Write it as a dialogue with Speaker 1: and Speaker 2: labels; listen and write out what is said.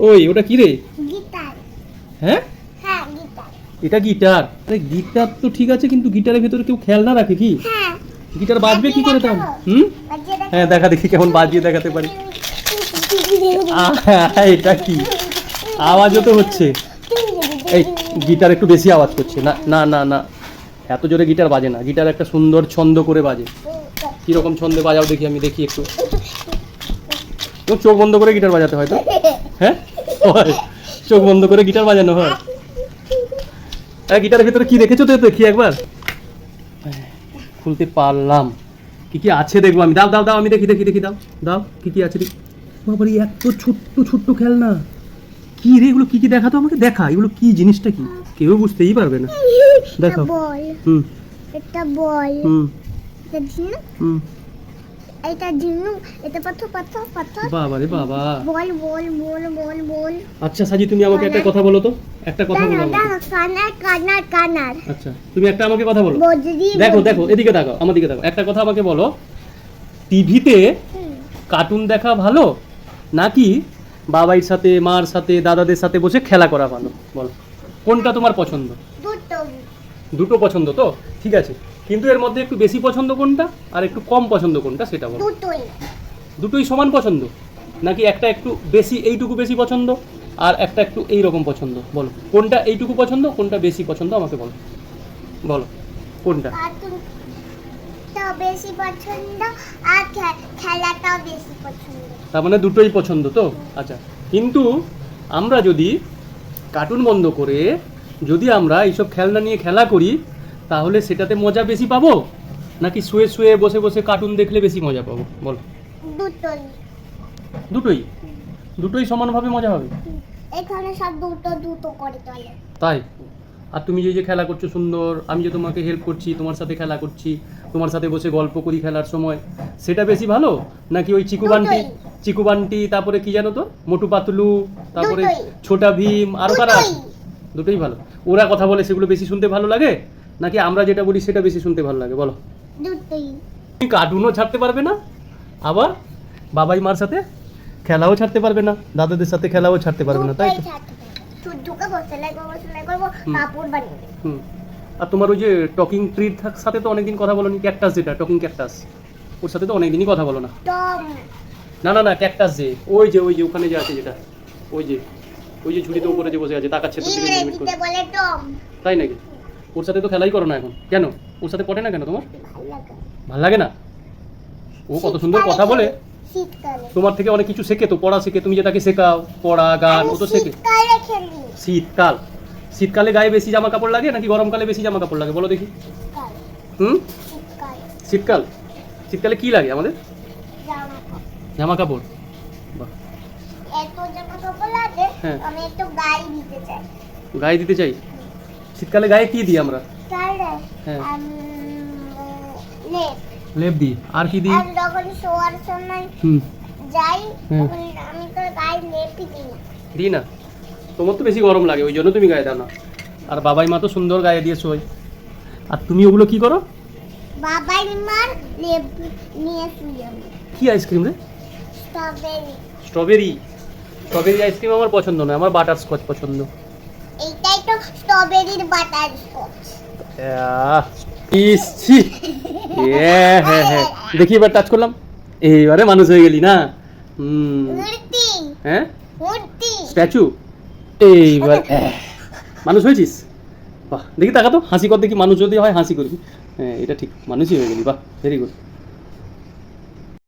Speaker 1: ওই ওটা কি রে?
Speaker 2: গিটার।
Speaker 1: হ্যাঁ?
Speaker 2: হ্যাঁ গিটার।
Speaker 1: এটা গিটার। আরে গিটার তো ঠিক আছে কিন্তু গিটারের ভেতরে কেউ খেলনা রাখে কি?
Speaker 2: হ্যাঁ।
Speaker 1: গিটার বাজবে কি করে তাহলে? হুম? হ্যাঁ দেখা দেখি কেমন বাজিয়ে দেখাতে পারি। এটা কি? আওয়াজও তো হচ্ছে। এই গিটার একটু বেশি আওয়াজ করছে। না না না না। এত জোরে গিটার বাজে না। গিটার একটা সুন্দর ছন্দ করে বাজে। কীরকম ছন্দে বাজাও দেখি আমি দেখি একটু। তো চোখ বন্ধ করে গিটার বাজাতে হয় তো? হ্যাঁ। চোখ বন্ধ করে গিটার বাজানো হয়। হ্যাঁ গিটারের ভিতরে কি রেখেছো তো দেখি একবার? খুলতে পারলাম। কি কি আছে দেখব আমি? দাও দাও দাও আমি দেখি দেখি দেখি দাও দাও কি কি আছে দেখি। বাবারে এত ছোট্ট ছোট্ট খেলনা। কি রে এগুলো কি কি দেখাতো আমাকে? দেখা এগুলো কি জিনিসটা কি? কেউ বুঝতেই পারবে না।
Speaker 2: বল।
Speaker 1: হুম।
Speaker 2: এটা বল।
Speaker 1: হুম। হুম।
Speaker 2: এটা ঝিনুক এটা পাথর পাথর পাথর।
Speaker 1: বাবা রে বাবা।
Speaker 2: বল বল বল বল বল।
Speaker 1: আচ্ছা সাজি তুমি আমাকে একটা কথা বলো তো। একটা কথা বলো
Speaker 2: কানার কানার কানার।
Speaker 1: আচ্ছা তুমি একটা আমাকে কথা বলো। দেখো দেখো এদিকে দেখো আমার দিকে দেখো। একটা কথা আমাকে বলো। টিভিতে কার্টুন দেখা ভালো? নাকি বাবাইর সাথে মার সাথে দাদাদের সাথে বসে খেলা করা ভালো? বলো। কোনটা তোমার পছন্দ?
Speaker 2: দুটো।
Speaker 1: দুটো পছন্দ তো? ঠিক আছে। কিন্তু এর মধ্যে একটু বেশি পছন্দ কোনটা? আর একটু কম পছন্দ কোনটা সেটা বলো।
Speaker 2: দুটোই।
Speaker 1: দুটোই সমান পছন্দ? নাকি একটা একটু বেশি এইটুকু বেশি পছন্দ? আর একটা একটু এই রকম পছন্দ? বলো। কোনটা এইটুকু পছন্দ কোনটা বেশি পছন্দ আমাকে বলো। বলো কোনটা?
Speaker 2: কার্টুনটা বেশি পছন্দ আর খেলাটাও বেশি পছন্দ।
Speaker 1: তার মানে দুটোই পছন্দ তো? আচ্ছা। কিন্তু আমরা যদি কার্টুন বন্ধ করে যদি আমরা এইসব খেলনা নিয়ে খেলা করি তাহলে সেটাতে মজা বেশি পাবো? নাকি শুয়ে শুয়ে বসে বসে কার্টুন দেখলে বেশি মজা পাবো? বল।
Speaker 2: দুটোই।
Speaker 1: দুটোই? দুটোই সমানভাবে মজা হবে?
Speaker 2: এখানে সব দুটো দুটো করে তোলে
Speaker 1: তাই? আর তুমি যে যে খেলা করছ সুন্দর আমি যে তোমাকে হেল্প করছি তোমার সাথে খেলা করছি তোমার সাথে বসে গল্প করি খেলার সময় সেটা বেশি ভালো? নাকি ওই চিকু বান্টি চিকু বান্টি তারপরে কি জানো তো? মোটু পাতলু তারপরে ছোটা ভীম আরও কারা।
Speaker 2: দুটোই
Speaker 1: ভালো। ওরা কথা বলে সেগুলো বেশি শুনতে ভালো লাগে? নাকি আমরা যেটা বলি সেটা বেশি শুনতে ভালো লাগে? বলো। তুমি কার্টুনও ছাড়তে পারবে না আবার বাবাই মার সাথে খেলাও ছাড়তে পারবে না দাদাদের সাথে খেলাও ছাড়তে পারবে না তাই হুম। আর তোমার ওই যে টকিং ট্রির সাথে তো অনেকদিন কথা বলো নি ক্যাকটাস যেটা টকিং ক্যাকটাস। ওর সাথে তো অনেকদিনই কথা বলো না। না না না ক্যাকটাস যে ওই যে ওই যে ওখানে যে আছে যেটা ওই যে ওই যে ঝুড়িতে উপরে যে বসে আছে তাকাচ্ছে তো তাই নাকি? ওর সাথে তো খেলাই করো না এখন। কেন? ওর সাথে পড়ে না কেন তোমার?
Speaker 2: ভালো লাগে
Speaker 1: না? ও কত সুন্দর কথা বলে। তোমার থেকে অনেক কিছু শেখে তো পড়া শেখে। তুমি যে তাকে শেখাও পড়া গান ও তো শেখে।
Speaker 2: শীতকাল
Speaker 1: শীতকালে। গায়ে বেশি জামা কাপড় লাগে নাকি গরমকালে বেশি জামা কাপড় লাগে? বলো দেখি। হুম?
Speaker 2: শীতকাল।
Speaker 1: শীতকাল। কি লাগে আমাদের?
Speaker 2: জামা কাপড়।
Speaker 1: হ্যাঁ।
Speaker 2: গায়ে দিতে চাই?
Speaker 1: শীতকালে গায়ে কি দিই আমরা? হ্যাঁ।
Speaker 2: লেপ।
Speaker 1: দিই। আর কি দিই?
Speaker 2: যখন শোয়ার সময় যাই। আমি তো গায়ে লেপই দিই না।
Speaker 1: দিই না? তোমার তো বেশি গরম লাগে ওই জন্য তুমি গায়ে দাও না। আর বাবাই মা তো সুন্দর গায়ে দিয়ে শোয়। আর তুমি ওগুলো কি করো?
Speaker 2: বাবাই মার লেপ নিয়ে শুয়ে
Speaker 1: কি আইসক্রিম রে?
Speaker 2: স্ট্রবেরি।
Speaker 1: স্ট্রবেরি। স্ট্রবেরি আইসক্রিম আমার পছন্দ নয় আমার বাটার স্কচ পছন্দ।
Speaker 2: এইটাই তো স্ট্রবেরির বাটার স্কচ
Speaker 1: আহ, হ্যাঁ হ্যাঁ দেখি এবার টাচ করলাম। এইবারে মানুষ হয়ে গেলি না? হুম।
Speaker 2: মূর্তি।
Speaker 1: হ্যাঁ?
Speaker 2: মূর্তি।
Speaker 1: স্ট্যাচু? এইবার মানুষ হয়েছিস? বাহ দেখি তাকাতো হাসি কর দেখি মানুষ যদি হয় হাসি করবি। হ্যাঁ এটা ঠিক মানুষই হয়ে গেলি বাহ ভেরি গুড